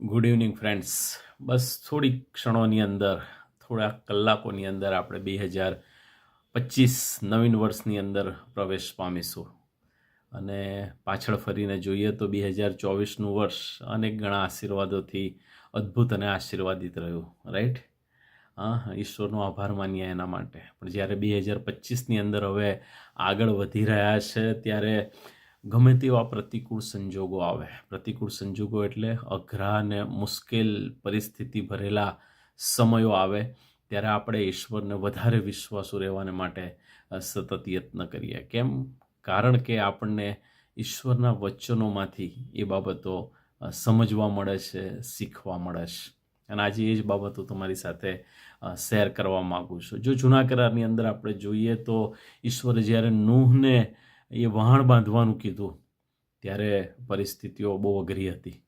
Good evening friends બસ થોડી ક્ષણોની અંદર, થોડા કલાકોની અંદર આપણે બે હજાર પચીસ નવીન વર્ષની અંદર પ્રવેશ પામીશું. અને પાછળ ફરીને જોઈએ તો બે હજાર ચોવીસનું વર્ષ અનેક ઘણા આશીર્વાદોથી અદ્ભુત અને આશીર્વાદિત રહ્યું રાઈટ હા, ઈશ્વરનો આભાર માનીએ એના માટે. પણ જ્યારે બે હજાર પચીસની અંદર હવે આગળ વધી રહ્યા છે, ત્યારે ગમે તેવા પ્રતિકૂળ સંજોગો આવે. પ્રતિકૂળ સંજોગો એટલે અઘરા અને મુશ્કેલ પરિસ્થિતિ ભરેલા સમયો આવે ત્યારે આપણે ઈશ્વરને વધારે વિશ્વાસુ રહેવાને માટે સતત યત્ન કરીએ. કેમ? કારણ કે આપણને ઈશ્વરના વચનોમાંથી એ બાબતો સમજવા મળે છે, શીખવા મળે છે. અને આજે એ જ બાબતો તમારી સાથે શેર કરવા માગું છું. જો જૂના કરારની અંદર આપણે જોઈએ તો ઈશ્વરે જ્યારે નૂહને એ વહાણ બાંધવાનું કીધું, ત્યારે પરિસ્થિતિઓ બહુ અઘરી હતી.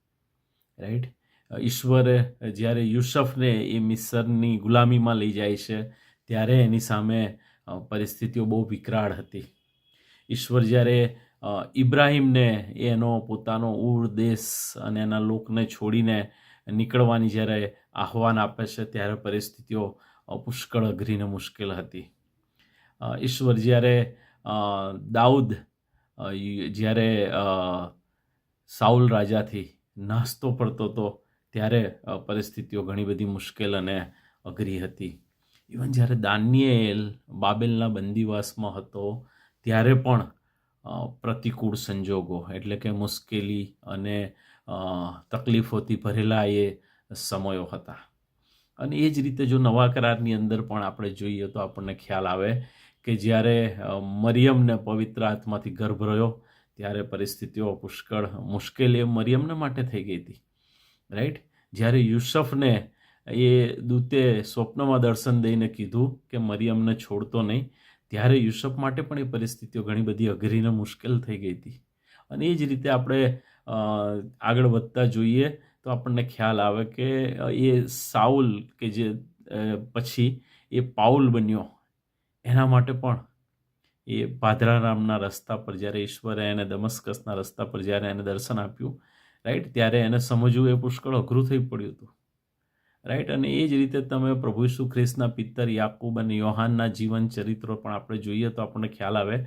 રાઈટ ઈશ્વરે જ્યારે યુસફને એ મિસરની ગુલામીમાં લઈ જાય છે, ત્યારે એની સામે પરિસ્થિતિઓ બહુ વિકરાળ હતી. ઈશ્વર જ્યારે ઇબ્રાહીમને એનો પોતાનો ઉર દેશ અને એના લોકને છોડીને નીકળવાની જ્યારે આહવાન આપે છે, ત્યારે પરિસ્થિતિઓ પુષ્કળ અઘરીને મુશ્કેલ હતી. ઈશ્વર જ્યારે દાઉદ જ્યારે સાઉલ રાજાથી નાસ્તો પડતો હતો ત્યારે પરિસ્થિતિઓ ઘણી બધી મુશ્કેલ અને અઘરી હતી. ઇવન જ્યારે દાનિયેલ બાબેલના બંદીવાસમાં હતો, ત્યારે પણ પ્રતિકૂળ સંજોગો એટલે કે મુશ્કેલી અને તકલીફોથી ભરેલા એ સમયો હતા. અને એ જ રીતે જો નવા કરારની અંદર પણ આપણે જોઈએ તો આપણને ખ્યાલ આવે કે જ્યારે મરિયમને પવિત્ર આત્માથી ગર્ભ રહ્યો, ત્યારે પરિસ્થિતિઓ પુષ્કળ મુશ્કેલી મરિયમને માટે થઈ ગઈ હતી. રાઈટ જ્યારે યુસફને એ દૂતે સ્વપ્નમાં દર્શન દઈને કીધું કે મરિયમને છોડતો નહીં, ત્યારે યુસફ માટે પણ એ પરિસ્થિતિઓ ઘણી બધી અઘરીને મુશ્કેલ થઈ ગઈ હતી. અને એ જ રીતે આપણે આગળ વધતા જોઈએ, તો આપણને ખ્યાલ આવે કે એ સાઉલ કે જે પછી એ પાઉલ બન્યો. એના માટે પણ એ પાદરા નામના રસ્તા પર જ્યારે ઈશ્વરે એને દમસ્કસના રસ્તા પર જ્યારે એને દર્શન આપ્યું રાઈટ ત્યારે એને સમજવું એ પુષ્કળ અઘરું થઈ પડ્યું હતું. રાઈટ અને એ જ રીતે તમે પ્રભુ ઈસુ ખ્રિસ્તના પિત્તર યાકુબ અને યોહાનના જીવન ચરિત્રો પણ આપણે જોઈએ તો આપણને ખ્યાલ આવે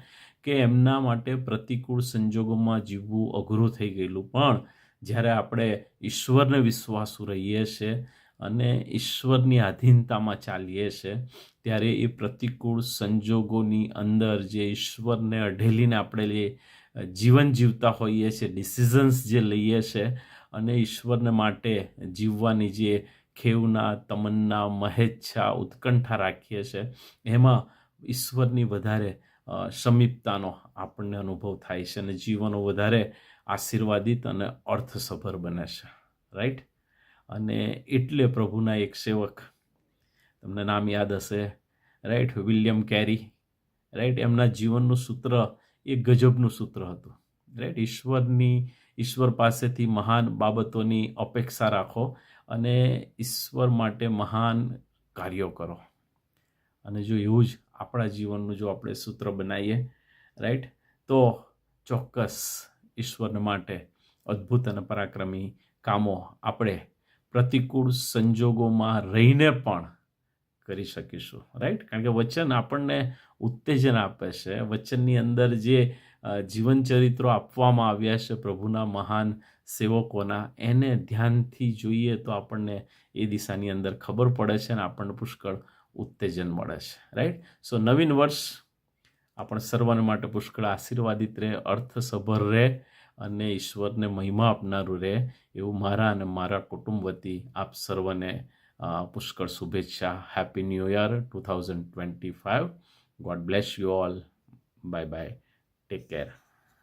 કે એમના માટે પ્રતિકૂળ સંજોગોમાં જીવવું અઘરું થઈ ગયેલું. પણ જ્યારે આપણે ઈશ્વરને વિશ્વાસુ રહીએ છીએ અને ઈશ્વરની આધીનતામાં ચાલીએ છીએ ત્યારે એ પ્રતિકૂળ સંજોગોની અંદર જે ઈશ્વરને અઢેલીને આપણે જે જીવન જીવતા હોઈએ છીએ ડિસિઝન્સ જે લઈએ છીએ અને ઈશ્વરને માટે જીવવાની જે ખેવના, તમન્ના, મહેચ્છા, ઉત્કંઠા રાખીએ છીએ એમાં ઈશ્વરની વધારે સમીપતાનો આપણને અનુભવ થાય છે અને જીવનો વધારે આશીર્વાદિત અને અર્થસભર બને છે. રાઈટ અને એટલે પ્રભુના એક સેવક. તમને નામ યાદ હશે રાઈટ વિલિયમ કેરી રાઈટ એમના જીવનનું સૂત્ર એ ગજબનું સૂત્ર હતું. રાઈટ ઈશ્વરની, ઈશ્વર પાસેથી મહાન બાબતોની અપેક્ષા રાખો અને ઈશ્વર માટે મહાન કાર્યો કરો. અને જો એવું જ આપણા જીવનનું જો આપણે સૂત્ર બનાવીએ રાઈટ તો ચોક્કસ ઈશ્વર માટે અદ્ભુત અને પરાક્રમી કામો આપણે પ્રતિકૂળ સંજોગોમાં રહીને પણ કરી શકીશું રાઈટ કારણ કે વચન આપણને ઉત્તેજન આપે છે. વચનની અંદર જે જીવનચરિત્રો જીવન ચરિત્રો આપવામાં આવ્યા છે પ્રભુના મહાન સેવકોના, એને ધ્યાનથી જોઈએ તો આપણને એ દિશાની અંદર ખબર પડે છે અને આપણને પુષ્કળ ઉત્તેજન મળે છે રાઈટ સો નવીન વર્ષ, આપણ સર્વને માટે પુષ્કળ આશીર્વાદિત રહે, અર્થસભર રહે અને ઈશ્વરને મહિમા આપનારું રહે એવું મારા અને મારા કુટુંબ વતી આપ સર્વને પુષ્કળ શુભેચ્છા. Happy new year two thousand twenty five God bless you all bye bye take care